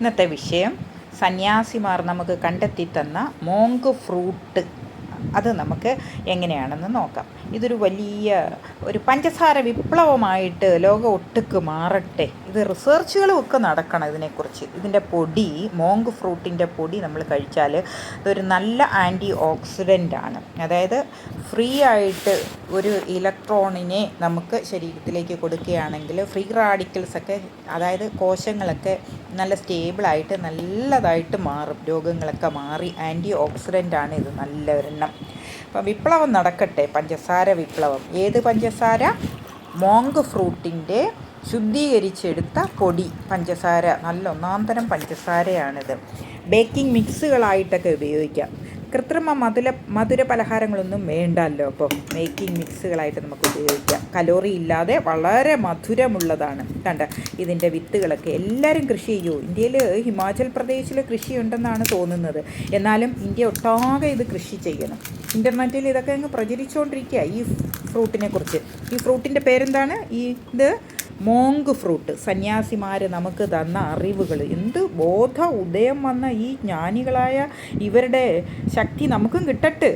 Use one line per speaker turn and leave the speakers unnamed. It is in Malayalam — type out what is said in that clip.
ഇന്നത്തെ വിഷയം സന്യാസിമാർ നമുക്ക് കണ്ടെത്തി തന്ന മോങ്ക് ഫ്രൂട്ട്. അത് നമുക്ക് എങ്ങനെയാണെന്ന് നോക്കാം. ഇതൊരു വലിയ ഒരു പഞ്ചസാര വിപ്ലവമായിട്ട് ലോക ഒട്ടുക്ക് മാറട്ടെ. ഇത് റിസർച്ചുകളും ഒക്കെ നടക്കണം ഇതിനെക്കുറിച്ച്. ഇതിന്റെ പൊടി മോങ്ക് ഫ്രൂട്ടിന്റെ പൊടി നമ്മൾ കഴിച്ചാൽ ഇതൊരു നല്ല ആന്റി ഓക്സിഡന്റ് ആണ്. അതായത് ഫ്രീ ആയിട്ട് ഒരു ഇലക്ട്രോണിനെ നമുക്ക് ശരീരത്തിലേക്ക് കൊടുക്കുകയാണെങ്കിൽ ഫ്രീ റാഡിക്കൽസ് ഒക്കെ അതായത് കോശങ്ങളൊക്കെ നല്ല സ്റ്റേബിളായിട്ട് നല്ലതായിട്ട് മാറും. രോഗങ്ങളൊക്കെ മാറി ആന്റി ഓക്സിഡന്റ് ആണ് ഇത് നല്ല ഒരെണ്ണം അപ്പം വിപ്ലവം നടക്കട്ടെ പഞ്ചസാര വിപ്ലവം. ഏത് പഞ്ചസാര? മോങ്ക് ഫ്രൂട്ടിന്റെ ശുദ്ധീകരിച്ചെടുത്ത പൊടി പഞ്ചസാര. നല്ല ഒന്നാം തരം പഞ്ചസാരയാണിത്. ബേക്കിംഗ് മിക്സുകളായിട്ടൊക്കെ ഉപയോഗിക്കാം. കൃത്രിമ മധുര മധുര പലഹാരങ്ങളൊന്നും വേണ്ടല്ലോ. അപ്പോൾ മേക്കിംഗ് മിക്സുകളായിട്ട് നമുക്ക് ഉപയോഗിക്കാം. കലോറി ഇല്ലാതെ വളരെ മധുരമുള്ളതാണ്. കണ്ട? ഇതിന്റെ വിത്തുകളൊക്കെ എല്ലാവരും കൃഷി ചെയ്യൂ? ഇന്ത്യയിൽ ഹിമാചൽ പ്രദേശിൽ കൃഷിയുണ്ടെന്നാണ് തോന്നുന്നത്. എന്നാലും ഇന്ത്യ ഒട്ടാകെ ഇത് കൃഷി ചെയ്യണം. ഇന്റർനെറ്റിൽ ഇതൊക്കെ അങ്ങ് പ്രചരിച്ചുകൊണ്ടിരിക്കുക ഈ ഫ്രൂട്ടിനെ കുറിച്ച് ഈ ഫ്രൂട്ടിന്റെ പേരെന്താണ്? ഈ ഇത് മോങ്ക് ഫ്രൂട്ട് സന്യാസിമാർ നമുക്ക് തന്ന അറിവുകൾ. എന്ത് ബോധ ഉദയം വന്ന ഈ ജ്ഞാനികളായ ഇവരുടെ ശക്തി നമുക്കും കിട്ടട്ടെ.